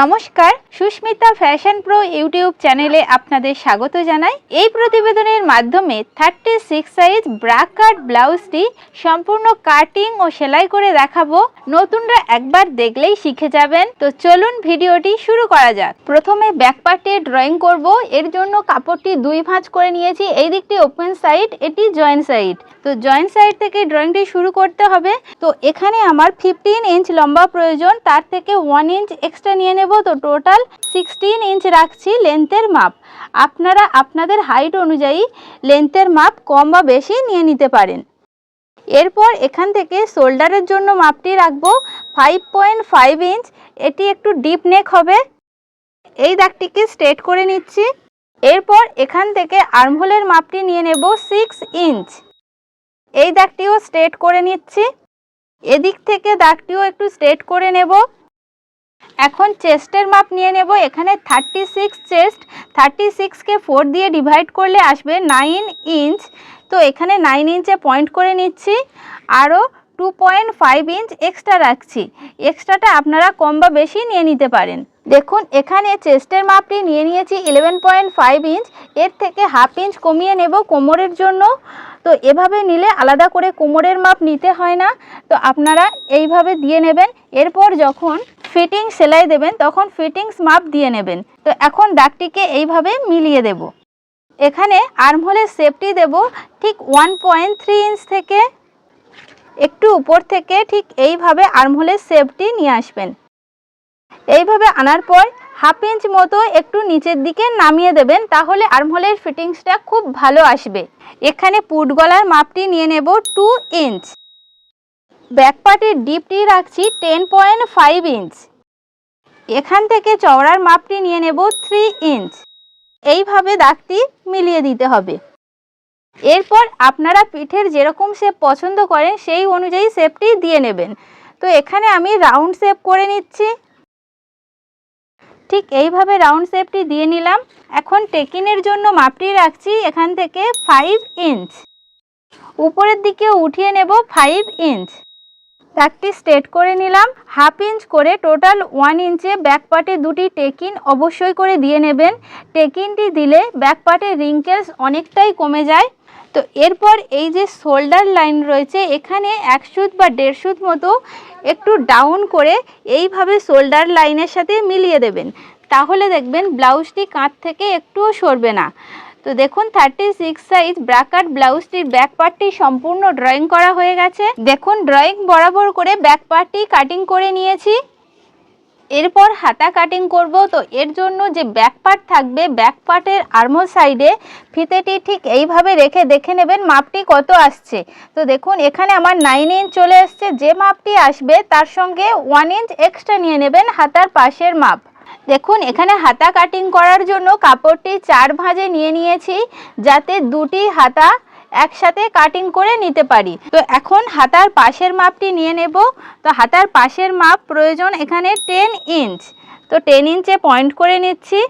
নমস্কার, Susmita fashion pro YouTube চ্যানেলে আপনাদের স্বাগত জানাই। এই প্রতিবেদনের মাধ্যমে thirty six size bra cut ব্লাউজটি সম্পূর্ণ কাটিং ও সেলাই করে দেখাবো। নতুনরা একবার দেখলেই শিখে যাবেন। তো চলুন ভিডিওটি শুরু করা যাক। প্রথমে ব্যাক পার্টে ড্রয়িং করব। এর জন্য কাপড়টি দুই ভাঁজ করে নিয়েছি। এই দিকটি ওপেন সাইড এটি জয়েন্ট সাইড তো জয়েন্ট সাইড থেকে ড্রয়িংটি শুরু করতে হবে। তো এখানে আমার ফিফটিন ইঞ্চ লম্বা প্রয়োজন। তার থেকে ওয়ান ইঞ্চ এক্সট্রা নিয়ে নেব তো টোটাল সিক্সটিন ইঞ্চ রাখছি লেন্থের মাপ। আপনারা আপনাদের হাইট অনুযায়ী লেন্থের মাপ কম বা বেশি নিয়ে নিতে পারেন। এরপর এখান থেকে শোল্ডারের জন্য মাপটি রাখব ফাইভ পয়েন্ট ফাইভ ইঞ্চ এটি একটু ডিপ নেক হবে। এই দাগটিকে স্ট্রেট করে নিচ্ছি। এরপর এখান থেকে আর্মহোলের মাপটি নিয়ে নেব সিক্স ইঞ্চ এই দাগটিও স্ট্রেট করে নিচ্ছি। এদিক থেকে দাগটিও একটু স্ট্রেট করে নেব। এখন চেস্টের মাপ নিয়ে নেব। এখানে থার্টি সিক্স চেস্ট থার্টি সিক্সকে ফোর দিয়ে ডিভাইড করলে আসবে নাইন ইঞ্চ তো এখানে নাইন ইঞ্চে পয়েন্ট করে নিচ্ছি। আরও two point five inch extra রাখছি। এক্সট্রাটা আপনারা কম বা বেশি নিয়ে নিতে পারেন। দেখুন, এখানে চেস্টের মাপটি নিয়ে নিয়েছি ইলেভেন পয়েন্ট ফাইভ ইঞ্চ এর থেকে হাফ ইঞ্চ কমিয়ে নেব কোমরের জন্য। তো এভাবে নিলে আলাদা করে কোমরের মাপ নিতে হয় না। তো আপনারা এইভাবে দিয়ে নেবেন। এরপর যখন ফিটিং সেলাই দেবেন, তখন ফিটিংস মাপ দিয়ে নেবেন। তো এখন দাগটিকে এইভাবে মিলিয়ে দেব। এখানে আর্মহোলের সেফটি দেব, ঠিক ওয়ান পয়েন্ট থ্রি ইঞ্চ থেকে একটু উপর থেকে ঠিক এইভাবে আর্মহোলের সেফটি নিয়ে আসবেন। এইভাবে আনার পর হাফ ইঞ্চ মতো একটু নিচের দিকে নামিয়ে দেবেন, তাহলে আর্মহোলের ফিটিংসটা খুব ভালো আসবে। এখানে পুট গলার মাপটি নিয়ে নেব টু ইঞ্চ ব্যাক পার্টের ডিপটি রাখছি টেন পয়েন্ট ফাইভ ইঞ্চ এখান থেকে চওড়ার মাপটি নিয়ে নেব থ্রি ইঞ্চ এইভাবে দাগটি মিলিয়ে দিতে হবে। এরপর আপনারা পিঠের যেরকম শেপ পছন্দ করেন, সেই অনুযায়ী শেপটি দিয়ে নেবেন। তো এখানে আমি রাউন্ড শেপ করে নিচ্ছি। ঠিক এইভাবে রাউন্ড শেপটি দিয়ে নিলাম। এখন টেকিনের জন্য মাপটি রাখছি এখান থেকে ফাইভ ইঞ্চ উপরের দিকে উঠিয়ে নেব ফাইভ ইঞ্চ দাগটি স্ট্রেট করে নিলাম। হাফ ইঞ্চ করে টোটাল ওয়ান ইঞ্চে ব্যাক পার্টে দুটি টেকিন অবশ্যই করে দিয়ে নেবেন। টেকিনটি দিলে ব্যাক পার্টের রিঙ্কেলস অনেকটাই কমে যায়। তো এরপর এই যে শোল্ডার লাইন রয়েছে, এখানে এক সুত বা দেড় সুত মতো একটু ডাউন করে এইভাবে শোল্ডার লাইনের সাথে মিলিয়ে দেবেন। তাহলে দেখবেন ব্লাউজটি কাঁধ থেকে একটুও সরবে না। তো দেখুন thirty six size bra cut ব্লাউজটির back পার্টটি সম্পূর্ণ ড্রয়িং করা হয়ে গেছে। দেখুন ড্রয়িং বরাবর করে ব্যাক পার্টটি কাটিং করে নিয়েছি। এরপর হাতা কাটিং করব। তো এর জন্য যে ব্যাক পার্ট থাকবে ব্যাক পার্টের আর্মোল সাইডে ফিতেটি ঠিক এইভাবে রেখে দেখে নেবেন মাপটি কত আসছে। তো দেখুন, এখানে আমার নাইন ইঞ্চ চলে আসছে যে মাপটি আসবে, তার সঙ্গে ওয়ান ইঞ্চ এক্সট্রা নিয়ে নেবেন হাতার পাশের মাপ। দেখুন, এখানে হাতা কাটিং করার জন্য কাপড়টি চার ভাঁজে নিয়ে নিয়েছি, যাতে দুটি হাতা একসাথে কাটিং করে নিতে পারি। তো এখন হাতার পাশের মাপটি নিয়ে নেব। তো হাতার পাশের মাপ প্রয়োজন এখানে টেন ইঞ্চ তো টেন ইঞ্চে পয়েন্ট করে নিচ্ছি।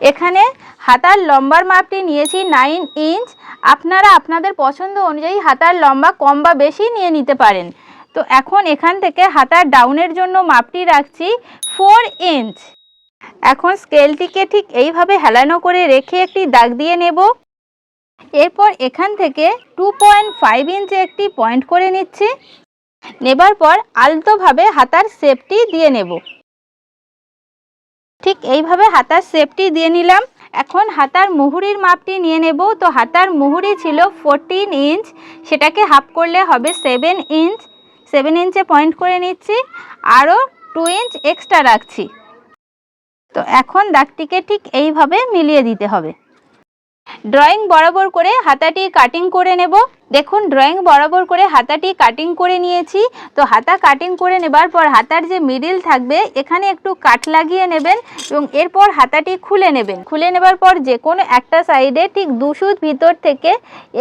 এখানে হাতার লম্বার মাপটি নিয়েছি নাইন ইঞ্চ আপনারা আপনাদের পছন্দ অনুযায়ী হাতার লম্বা কম বা বেশি নিয়ে নিতে পারেন। তো এখন এখান থেকে হাতার ডাউনের জন্য মাপটি রাখছি ফোর ইঞ্চ এখন স্কেলটিকে ঠিক এইভাবে হেলানো করে রেখে একটি দাগ দিয়ে নেব। এরপর এখান থেকে টু পয়েন্ট ফাইভ ইঞ্চে একটি পয়েন্ট করে নিচ্ছি। নেবার পর আলতোভাবে হাতার শেপটি দিয়ে নেব। ঠিক এইভাবে হাতার শেপটি দিয়ে নিলাম। এখন হাতার মুহুরির মাপটি নিয়ে নেব। তো হাতার মুহুরি ছিল ফোরটিন ইঞ্চ সেটাকে হাফ করলে হবে সেভেন ইঞ্চ সেভেন ইঞ্চে পয়েন্ট করে নিচ্ছি। আরও টু ইঞ্চ এক্সট্রা রাখছি। তো এখন দাগটিকে ঠিক এইভাবে মিলিয়ে দিতে হবে। ড্রয়িং বরাবর করে হাতাটি কাটিং করে নেব। দেখুন, ড্রয়িং বরাবর করে হাতাটি কাটিং করে নিয়েছি। তো হাতা কাটিং করে নেবার পর হাতার যে মিডিল থাকবে, এখানে একটু কাট লাগিয়ে নেবেন এবং এরপর হাতাটি খুলে নেবেন। খুলে নেবার পর যে কোনো একটা সাইডে ঠিক দুশুদ ভিতর থেকে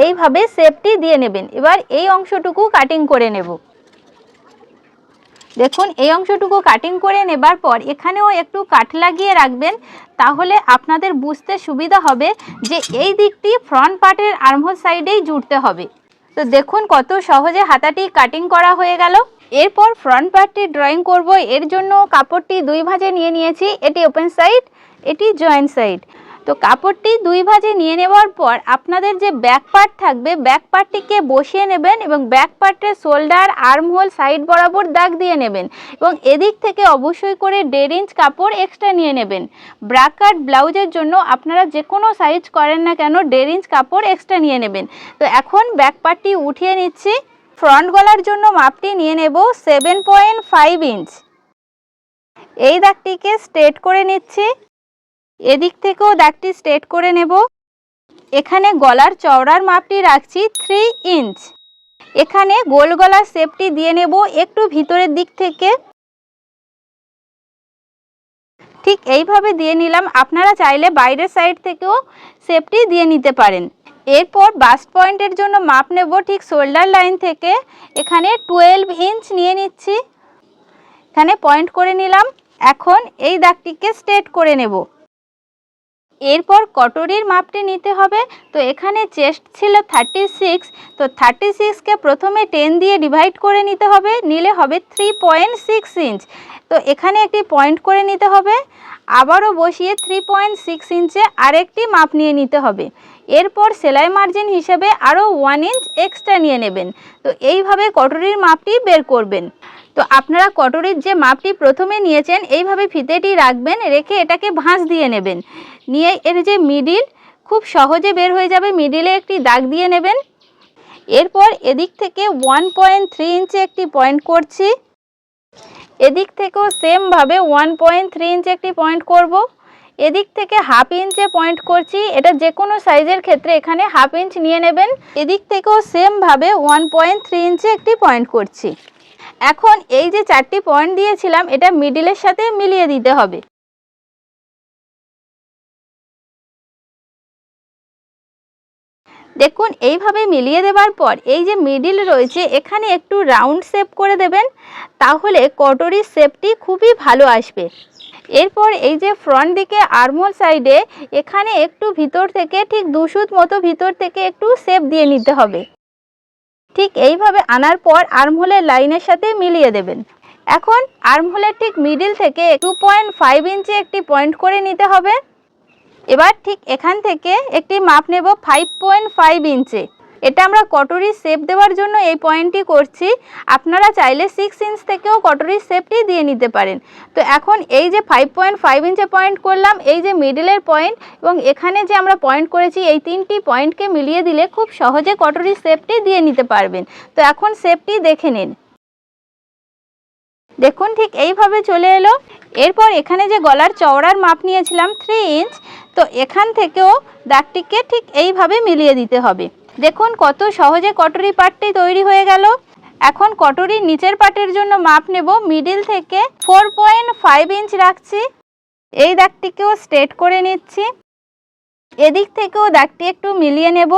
এইভাবে সেপটি দিয়ে নেবেন। এবার এই অংশটুকু কাটিং করে নেব। দেখুন, এই অংশটুকু কাটিং করে নেবার পর এখানেও একটু কাঠ লাগিয়ে রাখবেন, তাহলে আপনাদের বুঝতে সুবিধা হবে যে এই দিকটি ফ্রন্ট পার্টের আর্মহোল সাইডেই জুড়তে হবে। তো দেখুন কত সহজে হাতাটি কাটিং করা হয়ে গেল। এরপর ফ্রন্ট পার্টটি ড্রয়িং করব। এর জন্য কাপড়টি দুই ভাঁজে নিয়ে নিয়েছি। এটি ওপেন সাইড এটি জয়েন্ট সাইড তো কাপড়টি দুই ভাঁজে নিয়ে নেওয়ার পর আপনাদের যে ব্যাক পার্ট থাকবে ব্যাক পার্টটিকে বসিয়ে নেবেন এবং ব্যাক পার্টের শোল্ডার আর্ম হোল সাইড বরাবর দাগ দিয়ে নেবেন এবং এদিক থেকে অবশ্যই করে দেড় ইঞ্চ কাপড় এক্সট্রা নিয়ে নেবেন। ব্রাক কাট ব্লাউজের জন্য আপনারা যে কোনো সাইজ করেন না কেন দেড় ইঞ্চ কাপড় এক্সট্রা নিয়ে নেবেন। তো এখন ব্যাক পার্টটি উঠিয়ে নিচ্ছি। ফ্রন্ট গলার জন্য মাপটি নিয়ে নেব সেভেন পয়েন্ট ফাইভ ইঞ্চ এই দাগটিকে স্ট্রেট করে নিচ্ছি। এদিক থেকেও দাগটি স্ট্রেট করে নেব। এখানে গলার চওড়ার মাপটি রাখছি থ্রি ইঞ্চ এখানে গোল গলার শেপটি দিয়ে নেব একটু ভিতরের দিক থেকে। ঠিক এইভাবে দিয়ে নিলাম। আপনারা চাইলে বাইরের সাইড থেকেও শেপটি দিয়ে নিতে পারেন। এরপর বাস্ট পয়েন্টের জন্য মাপ নেব ঠিক শোল্ডার লাইন থেকে। এখানে টুয়েলভ ইঞ্চ নিয়ে নিচ্ছি। এখানে পয়েন্ট করে নিলাম। এখন এই দাগটিকে স্ট্রেট করে নেব। এরপর কটরির মাপটি নিতে হবে। তো এখানে চেস্ট ছিল থার্টি সিক্স তো থার্টি সিক্সকে প্রথমে টেন দিয়ে ডিভাইড করে নিতে হবে, নিলে হবে থ্রি পয়েন্ট সিক্স ইঞ্চ তো এখানে একটি পয়েন্ট করে নিতে হবে, আবারও বসিয়ে থ্রি পয়েন্ট সিক্স ইঞ্চে আরেকটি মাপ নিয়ে নিতে হবে। এরপর সেলাই মার্জিন হিসেবে আরও ওয়ান ইঞ্চ এক্সট্রা নিয়ে নেবেন। তো এইভাবে কটরির মাপটি বের করবেন। তো আপনারা কটরির যে মাপটি প্রথমে নিয়েছেন, এইভাবে ফিতেটি রাখবেন, রেখে এটাকে ভাঁজ দিয়ে নেবেন। নিয়ে এর যে মিডিল খুব সহজে বের হয়ে যাবে। মিডিলে একটি দাগ দিয়ে নেবেন। এরপর এদিক থেকে ওয়ান পয়েন্ট থ্রি ইঞ্চে একটি পয়েন্ট করছি। এদিক থেকেও সেমভাবে ওয়ান পয়েন্ট থ্রি ইঞ্চে একটি পয়েন্ট করব। এদিক থেকে হাফ ইঞ্চে পয়েন্ট করছি, এটা যে কোনো সাইজের ক্ষেত্রে এখানে হাফ ইঞ্চ নিয়ে নেবেন। এদিক থেকেও সেমভাবে ওয়ান পয়েন্ট থ্রি ইঞ্চে একটি পয়েন্ট করছি। এখন এই যে চারটি পয়েন্ট দিয়েছিলাম, এটা মিডিলের সাথে মিলিয়ে দিতে হবে। দেখুন, এইভাবে মিলিয়ে দেওয়ার পর এই যে মিডিল রয়েছে, এখানে একটু রাউন্ড শেপ করে দেবেন, তাহলে কটরির শেপটি খুবই ভালো আসবে। এরপর এই যে ফ্রন্ট দিকে আর্মোল সাইডে এখানে একটু ভিতর থেকে ঠিক দুশুত মতো ভিতর থেকে একটু শেপ দিয়ে নিতে হবে। ঠিক এইভাবে আনার পর আর্মহোলের লাইনের সাথে মিলিয়ে দেবেন। এখন আর্মহোলের ঠিক মিডিল থেকে টু পয়েন্ট ফাইভ ইঞ্চি একটি পয়েন্ট করে নিতে হবে। এবার ঠিক এখান থেকে একটি মাপ নেব ফাইভ পয়েন্ট ফাইভ ইঞ্চে এটা আমরা কটরির শেপ দেওয়ার জন্য এই পয়েন্টটি করছি। আপনারা চাইলে সিক্স ইঞ্চ থেকেও কটরির শেপটি দিয়ে নিতে পারেন। তো এখন এই যে ফাইভ পয়েন্ট ফাইভ ইঞ্চে পয়েন্ট করলাম, এই যে মিডিলের পয়েন্ট এবং এখানে যে আমরা পয়েন্ট করেছি, এই তিনটি পয়েন্টকে মিলিয়ে দিলে খুব সহজে কটরির শেপটি দিয়ে নিতে পারবেন। তো এখন শেপটি দেখে নিন। দেখুন ঠিক এইভাবে চলে এলো। এরপর এখানে যে গলার চওড়ার মাপ নিয়েছিলাম থ্রি ইঞ্চ তো এখান থেকেও দাগটিকে ঠিক এইভাবে মিলিয়ে দিতে হবে। দেখুন কত সহজে কটরি পাটটি তৈরি হয়ে গেল। এখন কটরির নিচের পাটের জন্য মাপ নেব। মিডিল থেকে ফোর পয়েন্ট ফাইভ ইঞ্চ রাখছি। এই দাগটিকেও স্ট্রেট করে নিচ্ছি। এদিক থেকেও দাগটি একটু মিলিয়ে নেব।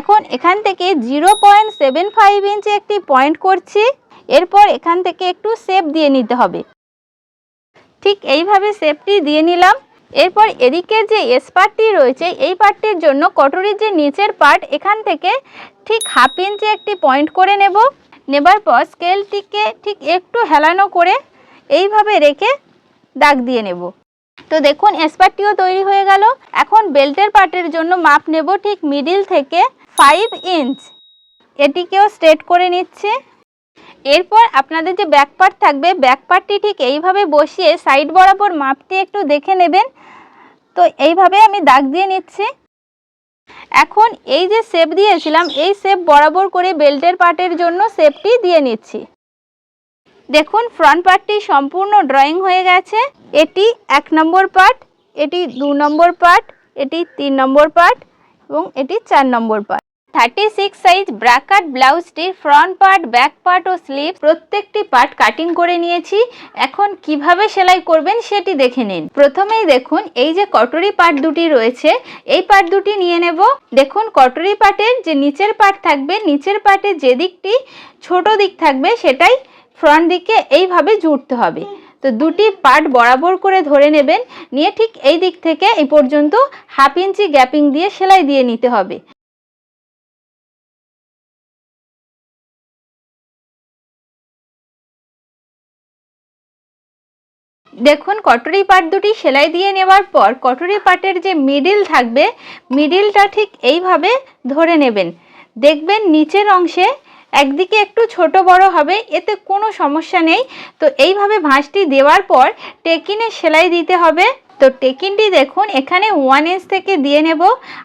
এখন এখান থেকে জিরো পয়েন্ট সেভেন ফাইভ ইঞ্চে একটি পয়েন্ট করছি। এরপর এখান থেকে একটু শেপ দিয়ে নিতে হবে। ঠিক এইভাবে শেপটি দিয়ে নিলাম। এরপর এদিকের যে এস পার্টটি রয়েছে, এই পার্টটির জন্য কটরির যে নিচের পার্ট এখান থেকে ঠিক হাফ ইঞ্চে একটি পয়েন্ট করে নেব। নেবার পর স্কেলটিকে ঠিক একটু হেলানো করে এইভাবে রেখে দাগ দিয়ে নেব। তো দেখুন এসপারটিও তৈরি হয়ে গেল। এখন বেল্টের পার্টের জন্য মাপ নেব ঠিক মিডিল থেকে ফাইভ ইঞ্চ এটিকেও স্ট্রেট করে নিচ্ছে। এরপর আপনাদের যে ব্যাক পার্ট থাকবে ব্যাক পার্টটি ঠিক এইভাবে বসিয়ে সাইড বরাবর মাপটি একটু দেখে নেবেন। তো এইভাবে আমি দাগ দিয়ে নিচ্ছি। এখন এই যে শেপ দিয়েছিলাম, এই শেপ বরাবর করে বেল্টের পার্টের জন্য শেপটি দিয়ে নিচ্ছি। দেখুন ফ্রন্ট পার্টটি সম্পূর্ণ ড্রয়িং হয়ে গেছে। এটি এক নম্বর পার্ট এটি দু নম্বর পার্ট এটি তিন নম্বর পার্ট এবং এটি চার number part thirty six size bra cut ব্লাউজটির front part back part ও স্লিভ প্রত্যেকটি পার্ট কাটিং করে নিয়েছি। এখন কীভাবে সেলাই করবেন সেটি দেখে নিন। প্রথমেই দেখুন, এই যে কটরি পার্ট দুটি রয়েছে, এই পার্ট দুটি নিয়ে নেব। দেখুন কটরি পার্টের যে নিচের পার্ট থাকবে, নিচের পার্টের যে দিকটি ছোট দিক থাকবে, সেটাই ফ্রন্ট দিকে এইভাবে জুড়তে হবে। তো দুটি পার্ট বরাবর করে ধরে নেবেন, নিয়ে ঠিক এই দিক থেকে এই পর্যন্ত হাফ ইঞ্চি গ্যাপিং দিয়ে সেলাই দিয়ে নিতে হবে। দেখুন, কটরি পাট দুটি সেলাই দিয়ে নেওয়ার পর কটরি পাটের যে মিডিল থাকবে মিডিলটা ঠিক এইভাবে ধরে নেবেন। দেখবেন নিচের অংশে একদিকে একটু ছোট বড় হবে, এতে কোনো সমস্যা নেই। তো এইভাবে ভাঁজটি দেওয়ার পর টেকিনে সেলাই দিতে হবে। তো টেকিনটি দেখুন, এখানে ওয়ান ইঞ্চ থেকে দিয়ে নেব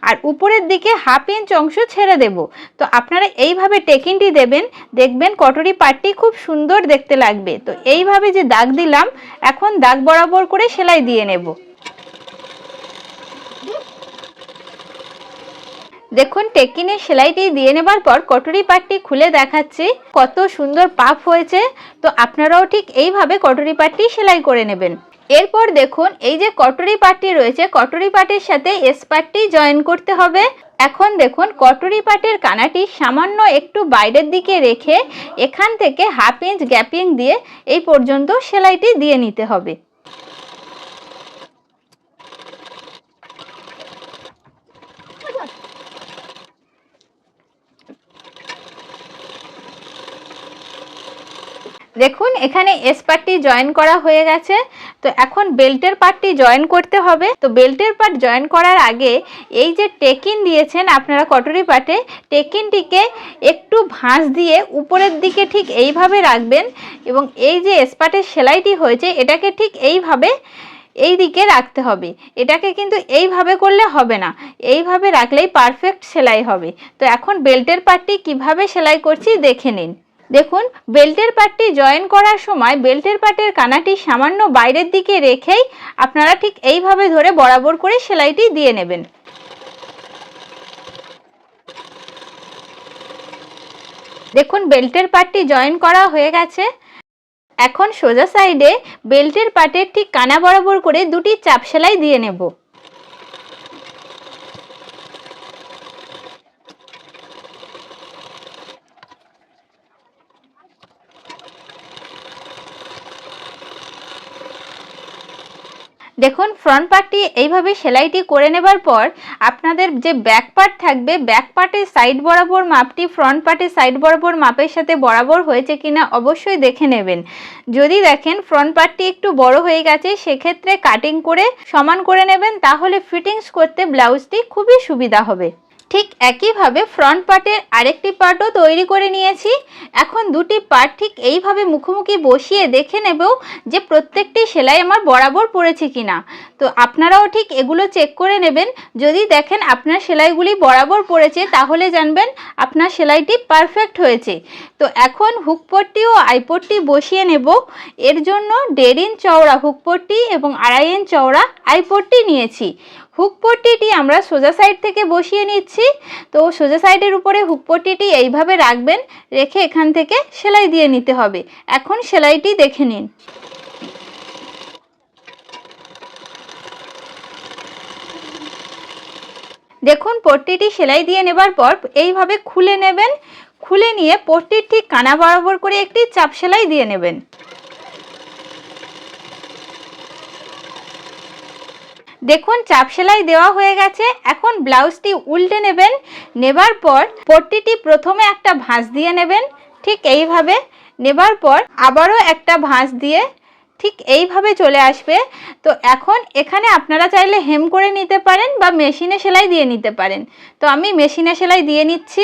আর উপরের দিকে হাফ ইঞ্চ অংশ ছেড়ে দেব। তো আপনারা এইভাবে টেকিনটি দেবেন, দেখবেন কটরি পাটটি খুব সুন্দর দেখতে লাগবে। তো এইভাবে যে দাগ দিলাম, এখন দাগ বরাবর করে সেলাই দিয়ে নেব। দেখুন, টেকিনের সেলাইটি দিয়ে নেবার পর কটরি পাটটি খুলে দেখাচ্ছি, কত সুন্দর পাপ হয়েছে। তো আপনারাও ঠিক এইভাবে কটরি পাটটি সেলাই করে নেবেন। এরপর দেখুন, এই যে কটরি পাটি রয়েছে, কটরি পাটির সাথে এস পাটটি জয়েন করতে হবে। এখন দেখুন, কটরি পাটের কানাটি সামান্য একটু বাইরের দিকে রেখে এখান থেকে হাফ ইঞ্চ গ্যাপিং দিয়ে এই পর্যন্ত সেলাইটি দিয়ে নিতে হবে। দেখুন, এখানে এস পার্টটি জয়েন করা হয়ে গেছে। তো এখন বেল্টের পার্টটি জয়েন করতে হবে। তো বেল্টের পার্ট জয়েন করার আগে এই যে টেকিন দিয়েছেন আপনারা কটরি পাটে টেকিনটিকে একটু ভাঁজ দিয়ে উপরের দিকে ঠিক এইভাবে রাখবেন এবং এই যে এসপাটের সেলাইটি হয়েছে, এটাকে ঠিক এইভাবে এই দিকে রাখতে হবে। এটাকে কিন্তু এইভাবে করলে হবে না। এইভাবে রাখলেই পারফেক্ট সেলাই হবে। তো এখন বেল্টের পার্টটি কীভাবে সেলাই করছি দেখে নিন। দেখুন, বেল্টের পার্টটি জয়েন করার সময় বেল্টের পার্টের কানাটি সামান্য বাইরের দিকে রেখেই আপনারা ঠিক এইভাবে ধরে বরাবর করে সেলাইটি দিয়ে নেবেন। দেখুন, বেল্টের পার্টটি জয়েন করা হয়ে গেছে। এখন সোজা সাইডে বেল্টের পার্টের ঠিক কানা বরাবর করে দুটি চাপ সেলাই দিয়ে নেব। দেখুন ফ্রন্ট পার্টটি এইভাবে সেলাইটি করে নেবার পর আপনাদের যে ব্যাক পার্ট থাকবে ব্যাক পার্টের সাইড বরাবর মাপটি ফ্রন্ট পার্টের সাইড বরাবর মাপের সাথে বরাবর হয়েছে কিনা অবশ্যই দেখে নেবেন। যদি দেখেন ফ্রন্ট পার্টটি একটু বড় হয়ে গেছে, সেক্ষেত্রে কাটিং করে সমান করে নেবেন, তাহলে ফিটিংস করতে ব্লাউজটি খুবই সুবিধা হবে। ঠিক একইভাবে ফ্রন্ট পার্টের আরেকটি পার্টও তৈরি করে নিয়েছি। এখন দুটি পার্ট ঠিক এইভাবে মুখোমুখি বসিয়ে দেখে নেব যে প্রত্যেকটি সেলাই আমার বরাবর পড়েছে কিনা। তো আপনারাও ঠিক এগুলো চেক করে নেবেন। যদি দেখেন আপনার সেলাইগুলি বরাবর পড়েছে, তাহলে জানবেন আপনার সেলাইটি পারফেক্ট হয়েছে। তো এখন হুকপট্টি ও আইপট্টি বসিয়ে নেব। এর জন্য দেড় ইঞ্চ চওড়া হুকপট্টি এবং আড়াই ইঞ্চ চওড়া আইপট্টি নিয়েছি। হুক পট্টিটি আমরা সোজা সাইড থেকে বসিয়ে নিচ্ছি। তো সোজা সাইডের উপরে হুক পট্টিটি এইভাবে রাখবেন, রেখে এখান থেকে সেলাই দিয়ে নিতে হবে। এখন সেলাইটি দেখে নিন। দেখুন, পট্টিটি সেলাই দিয়ে নেবার পর এইভাবে খুলে নেবেন। খুলে নিয়ে পট্টির ঠিক কানা বরাবর করে একটি চাপ সেলাই দিয়ে নেবেন। দেখুন, চাপ সেলাই দেওয়া হয়ে গেছে। এখন ব্লাউজটি উল্টে নেবেন। নেবার পর পট্টিটি প্রথমে একটা ভাঁজ দিয়ে নেবেন। ঠিক এইভাবে। নেবার পর আবারও একটা ভাঁজ দিয়ে ঠিক এইভাবে চলে আসবে। তো এখন এখানে আপনারা চাইলে হেম করে নিতে পারেন বা মেশিনে সেলাই দিয়ে নিতে পারেন। তো আমি মেশিনে সেলাই দিয়ে নিচ্ছি।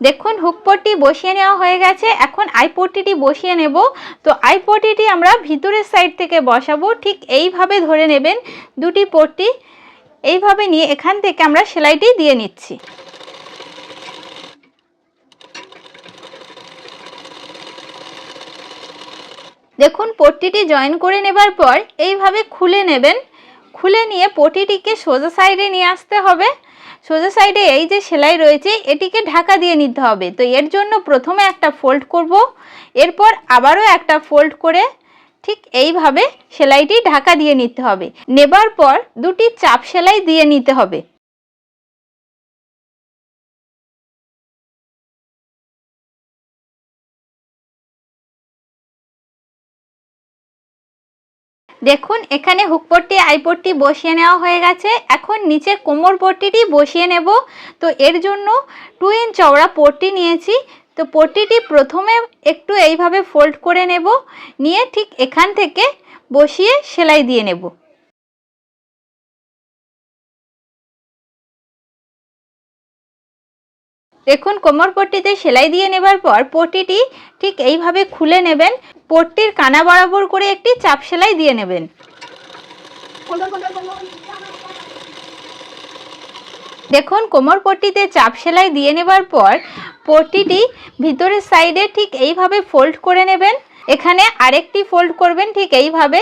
দেখুন হুক পট্টি বসিয়ে নেওয়া হয়ে গেছে। এখন আই পট্টিটি বসিয়ে নেব। তো আই পট্টিটি আমরা ভিতরের সাইড থেকে বসাবো। ঠিক এইভাবে ধরে নেবেন দুটি পট্টি এইভাবে নিয়ে এখান থেকে আমরা সেলাইটি দিয়ে নিচ্ছি। দেখুন পট্টিটি জয়েন করে নেবার পর এইভাবে খুলে নেবেন। খুলে নিয়ে পটিটিকে সোজা সাইডে নিয়ে আসতে হবে। সোজা সাইডে এই যে সেলাই রয়েছে, এটিকে ঢাকা দিয়ে নিতে হবে। তো এর জন্য প্রথমে একটা ফোল্ড করব, এরপর আবারও একটা ফোল্ড করে ঠিক এইভাবে সেলাইটি ঢাকা দিয়ে নিতে হবে। নেবার পর দুটি চাপ সেলাই দিয়ে নিতে হবে। দেখুন, এখানে হুকপট্টি, আইপট্টি বসিয়ে নেওয়া হয়ে গেছে। এখন নিচে কোমর পট্টিটি বসিয়ে নেব। তো এর জন্য টু ইঞ্চ চওড়া পট্টি নিয়েছি। তো পট্টিটি প্রথমে একটু এইভাবে ফোল্ড করে নেব। নিয়ে ঠিক এখান থেকে বসিয়ে সেলাই দিয়ে নেব। দেখুন, কোমর পট্টিতে সেলাই দিয়ে নেবার পর পট্টিটি ঠিক এইভাবে খুলে নেবেন। পট্টির কানা বরাবর করে একটি চাপ সেলাই দিয়ে নেবেন। দেখুন, কোমর পট্টিতে চাপ সেলাই দিয়ে নেবার পর পট্টিটি ভিতরের সাইডে ঠিক এইভাবে ফোল্ড করে নেবেন। এখানে আরেকটি ফোল্ড করবেন ঠিক এইভাবে।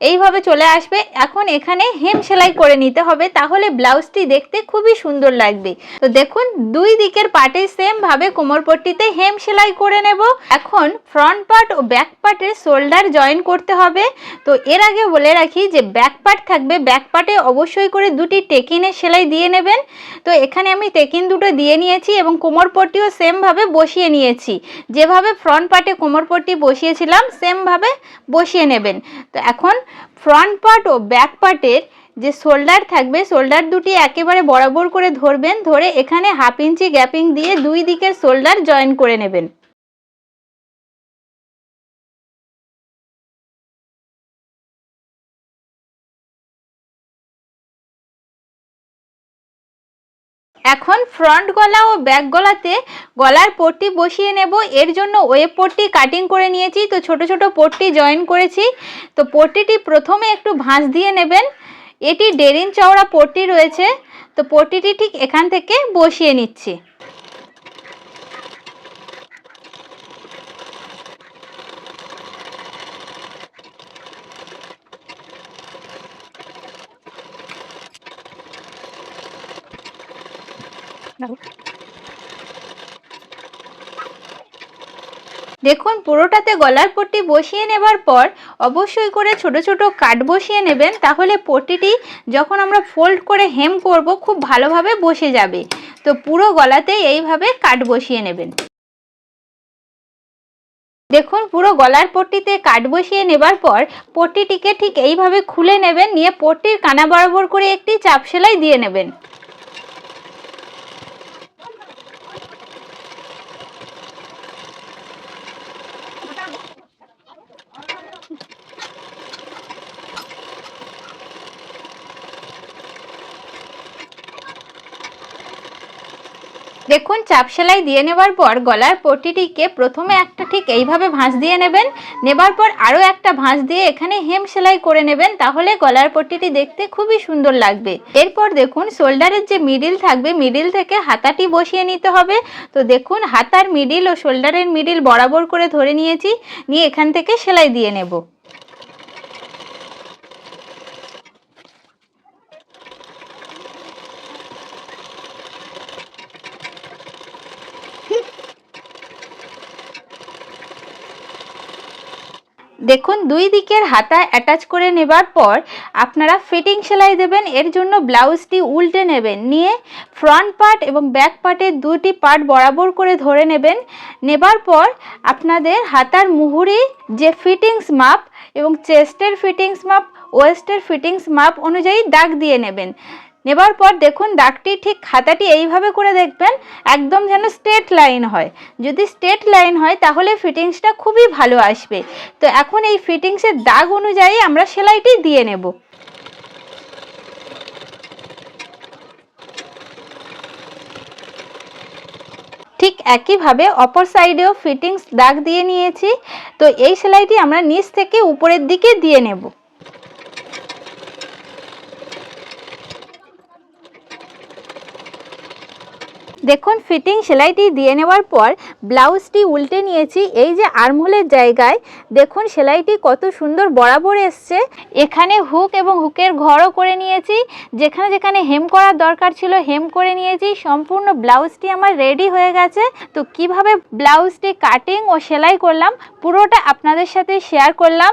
এইভাবে চলে আসবে। এখন এখানে হেম সেলাই করে নিতে হবে, তাহলে ব্লাউজটি দেখতে খুবই সুন্দর লাগবে। তো দেখুন, দুই দিকের পার্টে সেম ভাবে কোমরপট্টিতে হেম সেলাই করে নেব। এখন ফ্রন্ট পার্ট ও ব্যাক পার্টের শোল্ডার জয়েন করতে হবে। তো এর আগে বলে রাখি যে, ব্যাক পার্ট থাকবে, ব্যাক পার্টে অবশ্যই করে দুটি টেকিনের সেলাই দিয়ে নেবেন। তো এখানে আমি টেকিন দুটো দিয়ে নিয়েছি এবং কোমরপট্টিও সেমভাবে বসিয়ে নিয়েছি। যেভাবে ফ্রন্ট পার্টে কোমরপট্টি বসিয়েছিলাম, সেমভাবে বসিয়ে নেবেন। তো এখন ফ্রন্ট পার্ট ও ব্যাক পার্টের যে শোল্ডার থাকবে শোল্ডার দুটি একেবারে বরাবর করে ধরবেন, ধরে এখানে হাফ ইঞ্চি গ্যাপিং দিয়ে দুই দিকের শোল্ডার জয়েন করে নেবেন। এখন ফ্রন্ট গলা ও ব্যাক গলাতে গলার পট্টি বসিয়ে নেব। এর জন্য ওয়েব পট্টি কাটিং করে নিয়েছি। তো ছোট ছোট পট্টি জয়েন করেছি। তো পট্টিটি প্রথমে একটু ভাঁজ দিয়ে নেবেন। এটি ডেরিন চওড়া পট্টি রয়েছে। তো পট্টিটি ঠিক এখান থেকে বসিয়ে নিচ্ছি। দেখুন, পুরোটাতে গলার পট্টি বসিয়ে নেবার পর অবশ্যই করে ছোট ছোট কাট বসিয়ে নেবেন, তাহলে পট্টিটি যখন আমরা ফোল্ড করে হেম করব, খুব ভালোভাবে বসে যাবে। তো পুরো গলাতে এইভাবে কাট বসিয়ে নেবেন। দেখুন, পুরো গলার পট্টিতে কাট বসিয়ে নেবার পর পট্টিটিকে ঠিক এইভাবে খুলে নেবেন, নিয়ে পট্টির কানা বরাবর করে একটি চাপ সেলাই দিয়ে নেবেন দেখুন চাপ সেলাই দিয়ে নেবার পর গলার পট্টিটিকে প্রথমে একটা ঠিক এইভাবে ভাঁজ দিয়ে নেবেন। নেবার পর আরও একটা ভাঁজ দিয়ে এখানে হেম সেলাই করে নেবেন, তাহলে গলার পট্টিটি দেখতে খুবই সুন্দর লাগবে। এরপর দেখুন, শোল্ডারের যে মিডিল থাকবে, মিডিল থেকে হাতাটি বসিয়ে নিতে হবে। তো দেখুন, হাতার মিডিল ও শোল্ডারের মিডিল বরাবর করে ধরে নিয়েছি, নিয়ে এখান থেকে সেলাই দিয়ে নেব। দেখুন, দুই দিকের হাতা অ্যাটাচ করে নেবার পর আপনারা ফিটিং সেলাই দেবেন। এর জন্য ব্লাউজটি উল্টে নেবেন। নিয়ে ফ্রন্ট পার্ট এবং ব্যাক পার্টের দুটি পার্ট বরাবর করে ধরে নেবেন। নেবার পর আপনাদের হাতার মুহুরি যে ফিটিংস মাপ এবং চেস্টের ফিটিংস মাপ ওয়েস্টের ফিটিংস মাপ অনুযায়ী দাগ দিয়ে নেবেন। নেবার পর দেখুন দাগটি ঠিক খাতাটি এইভাবে করে দেখবেন, একদম যেন স্ট্রেট লাইন হয়। যদি স্ট্রেট লাইন হয়, তাহলে ফিটিংসটা খুবই ভালো আসবে। তো এখন এই ফিটিংসের দাগ অনুযায়ী আমরা সেলাইটি দিয়ে নেব। ঠিক একইভাবে অপর সাইডেও ফিটিংস দাগ দিয়ে নিয়েছি। তো এই সেলাইটি আমরা নিচ থেকে উপরের দিকে দিয়ে নেব। দেখুন ফিটিং সেলাইটি দিয়ে নেওয়ার পর ব্লাউজটি উল্টে নিয়েছি। এই যে আর্মহোলের জায়গায়, দেখুন সেলাইটি কত সুন্দর বরাবর এসছে। এখানে হুক এবং হুকের ঘরও করে নিয়েছি। যেখানে যেখানে হেম করার দরকার ছিল হেম করে নিয়েছি। সম্পূর্ণ ব্লাউজটি আমার রেডি হয়ে গেছে। তো কীভাবে ব্লাউজটি কাটিং ও সেলাই করলাম, পুরোটা আপনাদের সাথে শেয়ার করলাম।